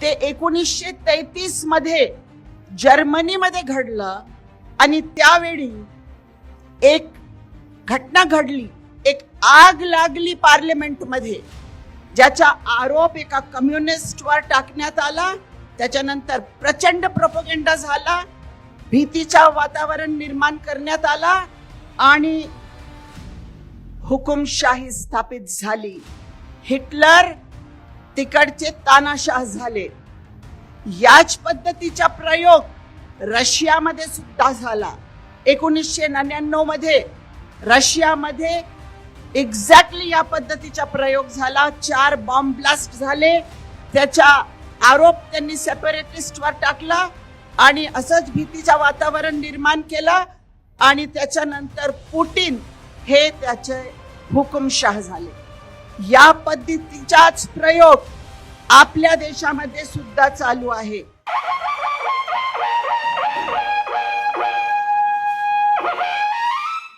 ते एकोणीसशे तेहतीसमध्ये जर्मनीमध्ये घडलं आणि त्यावेळी एक घटना घडली. एक आग लागली पार्लमेंटमध्ये ज्याचा आरोप एका कम्युनिस्टवर टाकण्यात आला. त्याच्यानंतर प्रचंड प्रोपोगेंडा झाला. भीतीचा वातावरण निर्माण करण्यात आला आणि हुकुमशाही स्थापित झाली. हिटलर तिकडचे तानाशाह झाले. याच पद्धतीचा प्रयोग रशियामध्ये सुद्धा झाला. एकोणीसशे नव्याण्णवमध्ये रशियामध्ये एक्झॅक्टली या पद्धतीचा प्रयोग झाला. चार बॉम्ब ब्लास्ट झाले. त्याचा आरोप त्यांनी सेपरेटिस्टवर टाकला आणि असंच भीतीचं वातावरण निर्माण केलं आणि त्याच्यानंतर पुटीन हे त्याचे हुकुमशाह झाले. या पद्धतीचाच प्रयोग आपल्या देशामध्ये सुद्धा चालू आहे.